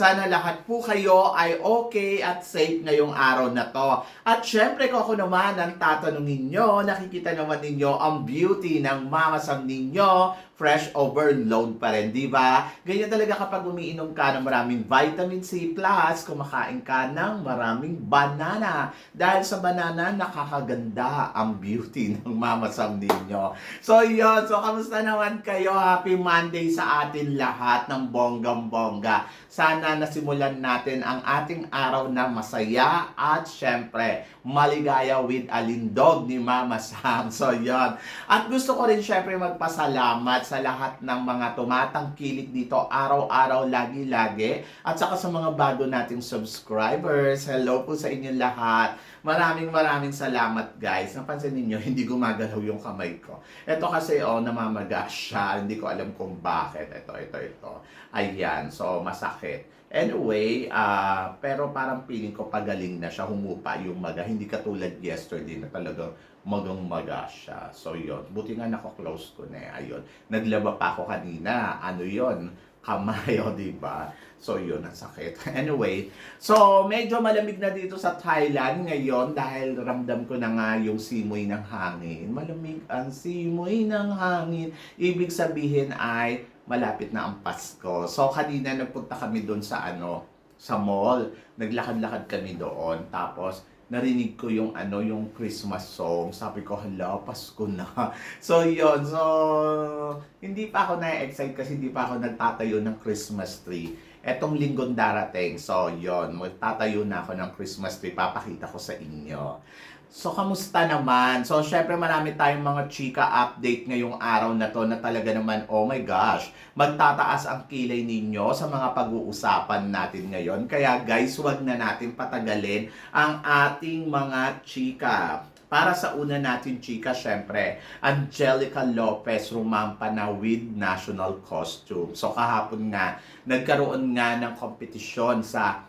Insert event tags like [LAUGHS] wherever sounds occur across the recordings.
Sana lahat po kayo ay okay at safe ngayong araw na to. At syempre kung ako naman ang tatanungin nyo, nakikita naman ninyo ang beauty ng Mama Sam ninyo. Fresh overload pa rin, di ba? Ganyan talaga kapag umiinom ka ng maraming vitamin C+, kumakain ka ng maraming banana. Dahil sa banana, nakakaganda ang beauty [LAUGHS] ng Mama Sam ninyo. So yun, so kamusta naman kayo? Happy Monday sa atin lahat ng bonggang-bongga. Sana nasimulan natin ang ating araw na masaya at syempre, maligaya with alindog ni Mama Sam. So yun. At gusto ko rin syempre magpasalamat sa lahat ng mga tumatangkilik dito araw-araw, lagi-lagi. At saka sa mga bago nating subscribers. Hello po sa inyong lahat. Maraming maraming salamat guys. Napansin ninyo, [LAUGHS] hindi gumagalaw yung kamay ko. Ito kasi oh, namamaga siya. Hindi ko alam kung bakit. Ito, ito, ito. Ayan, so masakit. Anyway, ah pero parang feeling ko pagaling na siya, humupa yung maga. Hindi katulad yesterday na talagang magang maga siya. So yun, buti nga nako-close ko na eh. Ayun, naglaba pa ako kanina. Ano yon kamay, [LAUGHS] o diba? So yun, ang sakit. [LAUGHS] Anyway, so medyo malamig na dito sa Thailand ngayon dahil ramdam ko na nga yung simoy ng hangin. Malamig ang simoy ng hangin. Ibig sabihin ay malapit na ang Pasko. So kanina nagpunta kami doon sa ano, sa mall. Naglakad-lakad kami doon. Tapos narinig ko yung ano, yung Christmas song. Sabi ko, hala, Pasko na. [LAUGHS] So yun, so hindi pa ako na-excite kasi hindi pa ako nagtatayo ng Christmas tree. Etong linggong darating, so yon magtatayo na ako ng Christmas tree, papakita ko sa inyo. So, kamusta naman? So, syempre marami tayong mga chika update ngayong araw na to na talaga naman, oh my gosh, magtataas ang kilay ninyo sa mga pag-uusapan natin ngayon. Kaya guys, wag na natin patagalin ang ating mga chika. Para sa una natin, chika, syempre, Angelica Lopez rumampa with national costume. So, kahapon nga, nagkaroon nga ng kompetisyon sa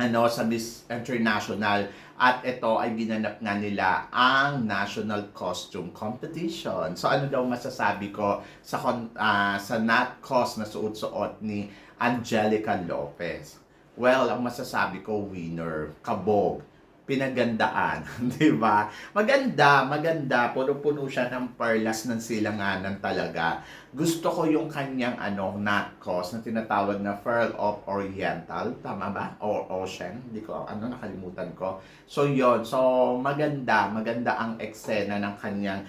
ano sa Miss International at ito ay ginanap nga nila ang National Costume Competition. So ano daw masasabi ko sa ah, sa not cos na suot-suot ni Angelica Lopez? Well, ang masasabi ko winner, kabog pinagandaan, [LAUGHS] di ba? Maganda, maganda, puno-puno siya ng perlas ng silanganan talaga. Gusto ko yung kanyang ano, cos na tinatawag na Pearl of Oriental, tama ba? Or Ocean, hindi ko, ano, nakalimutan ko. So, yon So, maganda, maganda ang eksena ng kanyang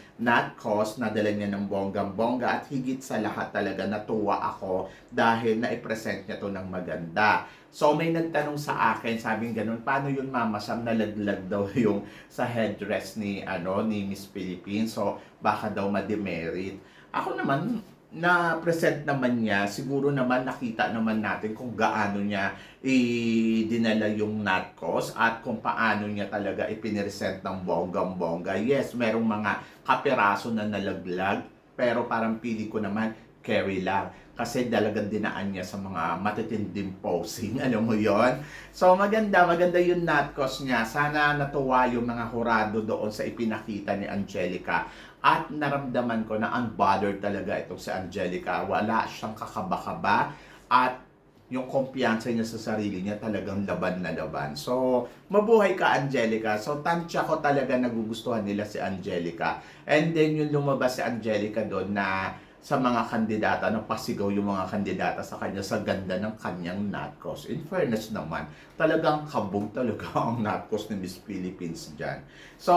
cos na dala niya ng bonggang-bongga at higit sa lahat talaga natuwa ako dahil na-present niya to ng maganda. So may nagtanong sa akin, sabing ganun, paano yun mama Sam nalaglag daw [LAUGHS] yung sa headdress ni ano ni Miss Philippines. So baka daw ma-demerit. Ako naman na present naman niya, siguro naman nakita naman natin kung gaano niya i-dinala yung natkos at kung paano niya talaga ipiniresent ng bonggang-bongga. Yes, merong mga kapiraso na nalaglag, pero parang pili ko naman carry lang. Kasi dalagang dinaan niya sa mga matitinding posing. [LAUGHS] Alam mo yon So maganda, maganda yung natkos niya. Sana natuwa yung mga hurado doon sa ipinakita ni Angelica. At naramdaman ko na unbothered talaga itong si Angelica. Wala siyang kakaba-kaba. At yung kumpiyansa niya sa sarili niya talagang laban na laban. So, mabuhay ka Angelica. So, tansya ko talaga nagugustuhan nila si Angelica. And then, yung lumabas si Angelica doon na sa mga kandidata, napasigaw yung mga kandidata sa kanya sa ganda ng kanyang natkos. In fairness naman, talagang kabog talaga [LAUGHS] ang natkos ni Miss Philippines dyan. So,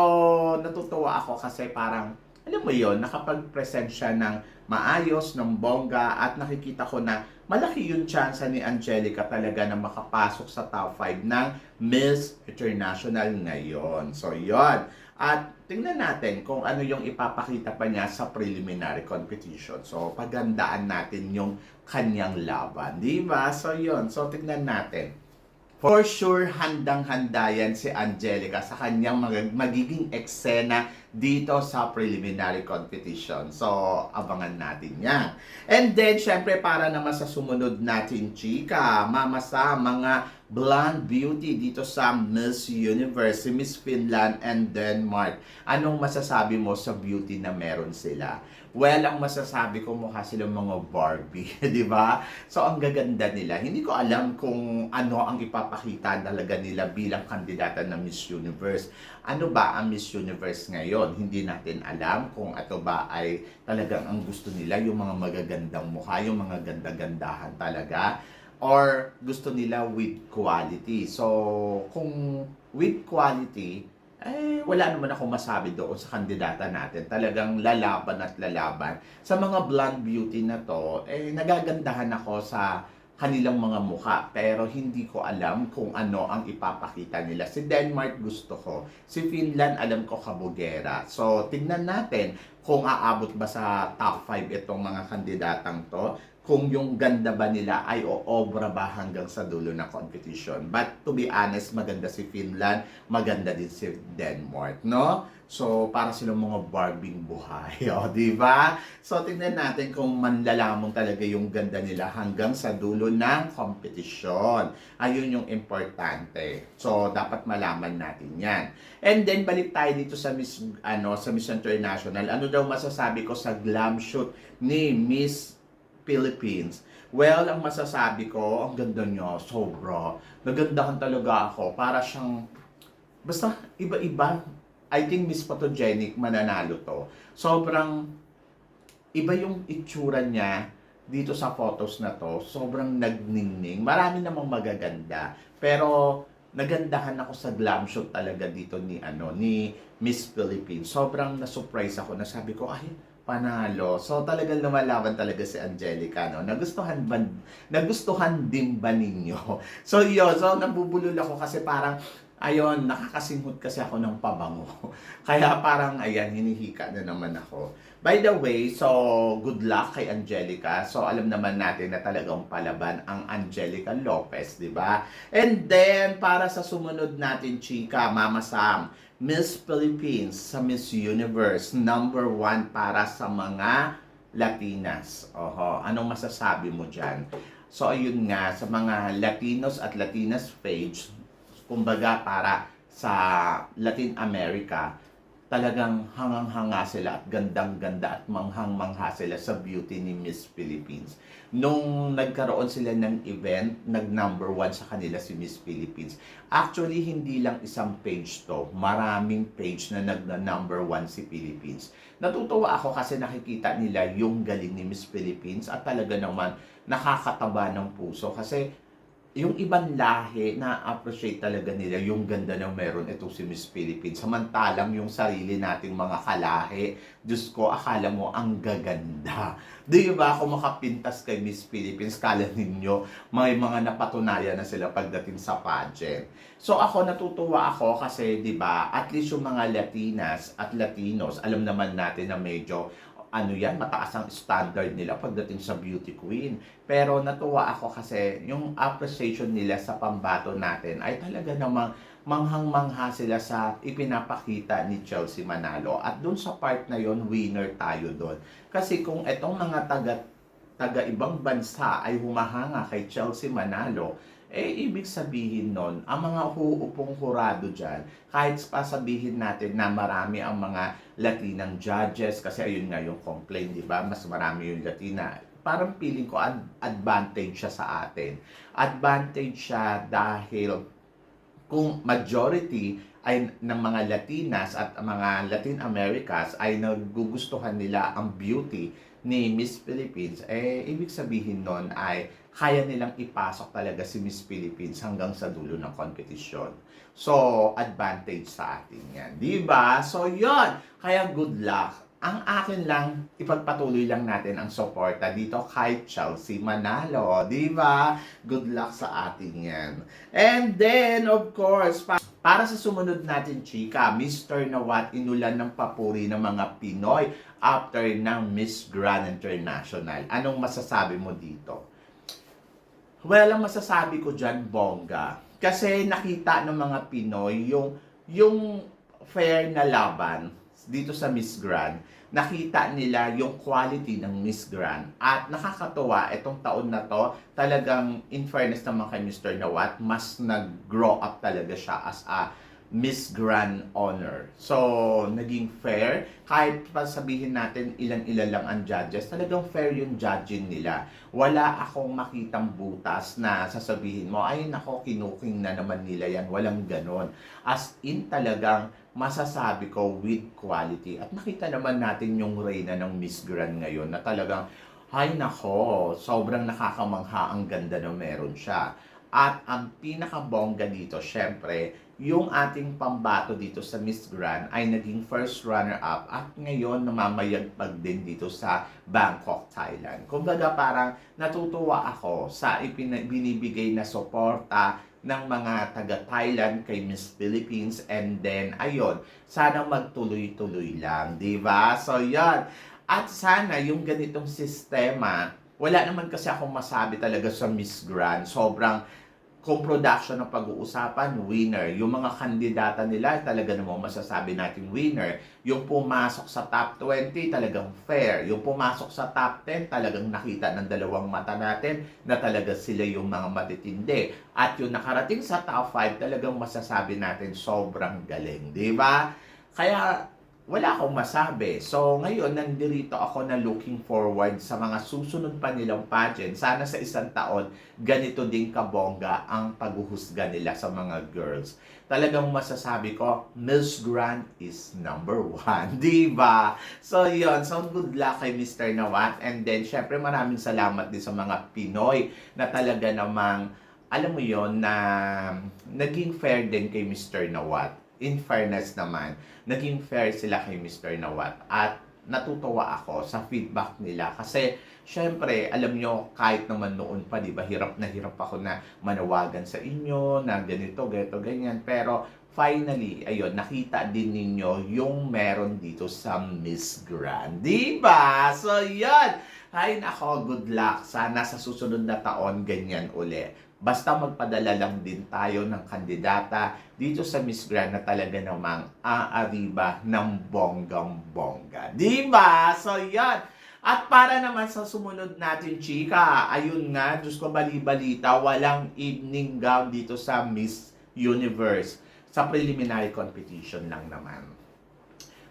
natutuwa ako kasi parang, alam mo yon nakapag-present siya ng maayos, ng bongga, at nakikita ko na malaki yung chance ni Angelica talaga na makapasok sa top 5 ng Miss International ngayon. So, yon At tingnan natin kung ano yung ipapakita pa niya sa preliminary competition. So, pagandaan natin yung kanyang laban. Di ba? So, yon So, tingnan natin. For sure, handang-handa yan si Angelica sa kanyang mag- magiging eksena dito sa preliminary competition. So, abangan natin yan. And then, syempre, para naman sa sumunod natin, chika, mama sa mga blonde beauty dito sa Miss Universe, Miss Finland and Denmark. Anong masasabi mo sa beauty na meron sila? Well, ang masasabi ko mukha silang mga Barbie, [LAUGHS] di ba? So, ang gaganda nila. Hindi ko alam kung ano ang ipapakita talaga nila bilang kandidata ng Miss Universe. Ano ba ang Miss Universe ngayon? Hindi natin alam kung ito ba ay talagang ang gusto nila, yung mga magagandang mukha, yung mga ganda-gandahan talaga or gusto nila with quality. So, kung with quality, eh, wala naman ako masabi doon sa kandidata natin. Talagang lalaban at lalaban. Sa mga blonde beauty na to, eh, nagagandahan ako sa kanilang mga mukha. Pero hindi ko alam kung ano ang ipapakita nila. Si Denmark gusto ko. Si Finland alam ko kabugera. So, tignan natin kung aabot ba sa top 5 itong mga kandidatang to kung yung ganda ba nila ay oobra ba hanggang sa dulo ng competition. But to be honest, maganda si Finland, maganda din si Denmark, no? So, para silang mga barbing buhay, [LAUGHS] o, di ba? So, tingnan natin kung manlalamon talaga yung ganda nila hanggang sa dulo ng competition. Ayun yung importante. So, dapat malaman natin yan. And then, balik tayo dito sa Miss, ano, sa Miss International. Ano daw masasabi ko sa glam shoot ni Miss Philippines. Well, ang masasabi ko, ang ganda niya, sobra. Nagandahan talaga ako. Para siyang, basta iba-iba. I think Miss Photogenic mananalo to. Sobrang, iba yung itsura niya dito sa photos na to. Sobrang nagningning. Marami namang magaganda. Pero, nagandahan ako sa glam shoot talaga dito ni ano ni Miss Philippines. Sobrang na-surprise ako na sabi ko, ay, panalo. So talagang lumalaban talaga si Angelica, no? Nagustuhan ba, nagustuhan din ba ninyo? [LAUGHS] So yun, so nabubulol ako kasi parang, ayon, nakakasinghot kasi ako ng pabango. [LAUGHS] Kaya parang, ayan, hinihika na naman ako. By the way, so good luck kay Angelica. So alam naman natin na talagang palaban ang Angelica Lopez, di ba? And then, para sa sumunod natin, chika, Mama Sam, Miss Philippines sa Miss Universe, number one para sa mga Latinas. Oho, anong masasabi mo dyan? So, ayun nga, sa mga Latinos at Latinas page, kumbaga para sa Latin America, talagang hangang-hanga sila at gandang-ganda at manghang-mangha sila sa beauty ni Miss Philippines. Nung nagkaroon sila ng event, nag-number one sa kanila si Miss Philippines. Actually, hindi lang isang page to. Maraming page na nag-number one si Philippines. Natutuwa ako kasi nakikita nila yung galing ni Miss Philippines at talaga naman nakakataba ng puso kasi yung ibang lahi na appreciate talaga nila yung ganda ng meron itong si Miss Philippines. Samantalang yung sarili nating mga kalahi, Diyos ko, akala mo ang gaganda. [LAUGHS] Di ba kung makapintas kay Miss Philippines, kala ninyo may mga napatunayan na sila pagdating sa pageant. So ako natutuwa ako kasi 'di ba, at least yung mga Latinas at Latinos, alam naman natin na medyo ano yan, mataas ang standard nila pagdating sa beauty queen. Pero natuwa ako kasi yung appreciation nila sa pambato natin ay talaga namang manghang-mangha sila sa ipinapakita ni Chelsea Manalo. At dun sa part na yon winner tayo doon. Kasi kung etong mga taga taga ibang bansa ay humahanga kay Chelsea Manalo, eh, ibig sabihin nun, ang mga huupong hurado dyan, kahit pa sabihin natin na marami ang mga Latinang judges, kasi ayun nga yung complaint, di ba? Mas marami yung Latina. Parang feeling ko ad- advantage siya sa atin. Advantage siya dahil kung majority ay ng mga Latinas at mga Latin Americas ay nagugustuhan nila ang beauty ni Miss Philippines, eh, ibig sabihin nun ay kaya nilang ipasok talaga si Miss Philippines hanggang sa dulo ng competition. So, advantage sa atin yan. Di ba? So, yon Kaya good luck. Ang akin lang, ipagpatuloy lang natin ang suporta dito kay Chelsea Manalo. Di ba? Good luck sa atin yan. And then, of course, pa- para sa sumunod natin, chika, Mr. Nawat inulan ng papuri ng mga Pinoy after ng Miss Grand International. Anong masasabi mo dito? Well, ang masasabi ko dyan, bongga. Kasi nakita ng mga Pinoy yung, yung fair na laban dito sa Miss Grand, nakita nila yung quality ng Miss Grand. At nakakatuwa, itong taon na to, talagang in fairness naman kay Mr. Nawat, mas nag-grow up talaga siya as a Miss Grand Honor. So, naging fair. Kahit pa sabihin natin ilan-ilan lang ang judges, talagang fair yung judging nila. Wala akong makitang butas na sasabihin mo, ay nako, kinuking na naman nila yan. Walang ganon. As in talagang masasabi ko with quality. At nakita naman natin yung reyna ng Miss Grand ngayon na talagang, ay nako, sobrang nakakamangha ang ganda na meron siya. At ang pinakabongga dito, syempre, yung ating pambato dito sa Miss Grand ay naging first runner-up at ngayon namamayagpag din dito sa Bangkok, Thailand. Kumbaga parang natutuwa ako sa binibigay na suporta ng mga taga-Thailand kay Miss Philippines and then ayun, sana magtuloy-tuloy lang, di ba? So yan. At sana yung ganitong sistema, wala naman kasi akong masabi talaga sa Miss Grand. Sobrang kung production ng pag-uusapan, winner. Yung mga kandidata nila, talaga namang masasabi natin winner. Yung pumasok sa top 20, talagang fair. Yung pumasok sa top 10, talagang nakita ng dalawang mata natin na talaga sila yung mga matitindi. At yung nakarating sa top 5, talagang masasabi natin sobrang galing. Di ba? Kaya wala akong masabi. So, ngayon, nandirito ako na looking forward sa mga susunod pa nilang pageant. Sana sa isang taon, ganito din kabongga ang paghuhusga nila sa mga girls. Talagang masasabi ko, Miss Grand is number one. [LAUGHS] Di ba? So, yun. So, good luck kay Mr. Nawat. And then, syempre, maraming salamat din sa mga Pinoy na talaga namang, alam mo yon na naging fair din kay Mr. Nawat in fairness naman, naging fair sila kay Mr. Nawat. At natutuwa ako sa feedback nila kasi syempre, alam nyo, kahit naman noon pa, di ba, hirap na hirap ako na manawagan sa inyo, na ganito, ganito, ganyan. Pero finally, ayun, nakita din ninyo yung meron dito sa Miss Grand. Di ba? So, yun. Ay, nako, good luck. Sana sa susunod na taon, ganyan uli. Basta magpadala lang din tayo ng kandidata dito sa Miss Grand na talaga namang aariba ng bonggang-bongga. Di ba? So, yan. At para naman sa sumunod natin, chika, ayun nga, Diyos ko bali-balita, walang evening gown dito sa Miss Universe. Sa preliminary competition lang naman.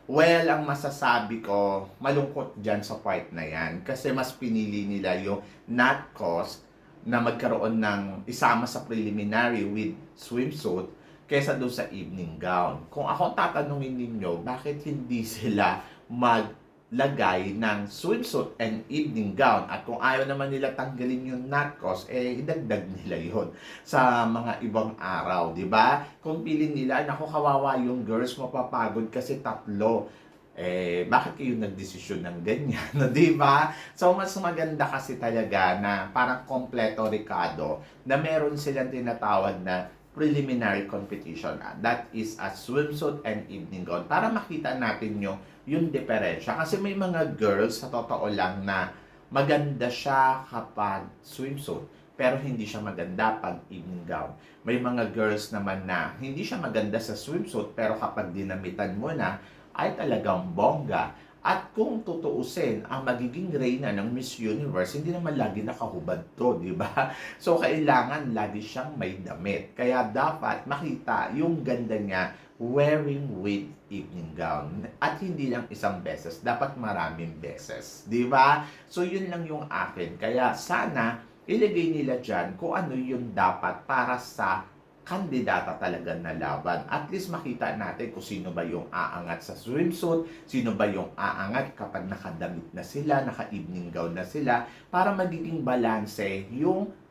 Well, ang masasabi ko, malungkot dyan sa part na yan. Kasi mas pinili nila yung not cost na magkaroon ng isama sa preliminary with swimsuit kesa doon sa evening gown. Kung ako tatanungin ninyo, bakit hindi sila maglagay ng swimsuit and evening gown? At kung ayaw naman nila tanggalin yung not cost, eh idagdag nila yon sa mga ibang araw, di ba? Kung pilin nila, naku kawawa yung girls, mapapagod kasi tatlo eh, bakit kayo nagdesisyon ng ganyan? [LAUGHS] No, di ba? So, mas maganda kasi talaga na parang kompleto Ricardo na meron silang tinatawag na preliminary competition. Ah, That is a swimsuit and evening gown. Para makita natin yung, yung diferensya. Kasi may mga girls, sa totoo lang, na maganda siya kapag swimsuit pero hindi siya maganda pag evening gown. May mga girls naman na hindi siya maganda sa swimsuit pero kapag dinamitan mo na, ay talagang bongga. At kung tutuusin, ang magiging reyna ng Miss Universe, hindi naman lagi nakahubad to, di ba? [LAUGHS] So, kailangan lagi siyang may damit. Kaya dapat makita yung ganda niya wearing with evening gown. At hindi lang isang beses, dapat maraming beses. Di ba? So, yun lang yung akin. Kaya sana, ilagay nila dyan kung ano yung dapat para sa kandidata talaga na laban. At least makita natin kung sino ba yung aangat sa swimsuit, sino ba yung aangat kapag nakadamit na sila, naka-evening gown na sila, para magiging balanse yung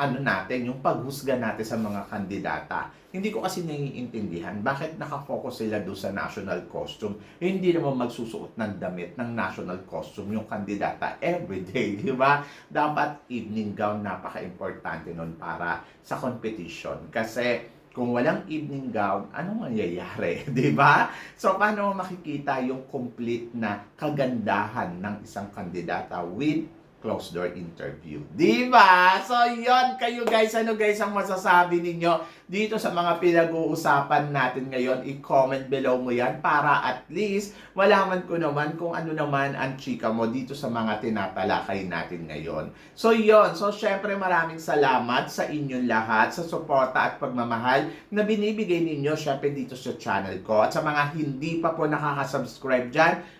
ano natin, yung paghusga natin sa mga kandidata. Hindi ko kasi naiintindihan bakit nakafocus sila doon sa national costume. Eh, hindi naman magsusuot ng damit ng national costume yung kandidata everyday, [LAUGHS] di ba? Dapat evening gown, napaka-importante nun para sa competition. Kasi kung walang evening gown, anong mangyayari, [LAUGHS] di ba? So, paano makikita yung complete na kagandahan ng isang kandidata with closed door interview. Di ba? So, yon kayo guys. Ano guys ang masasabi ninyo dito sa mga pinag-uusapan natin ngayon? I-comment below mo yan para at least malaman ko naman kung ano naman ang chika mo dito sa mga tinatalakay natin ngayon. So, yon So, syempre maraming salamat sa inyong lahat sa suporta at pagmamahal na binibigay ninyo syempre dito sa channel ko. At sa mga hindi pa po nakaka-subscribe dyan,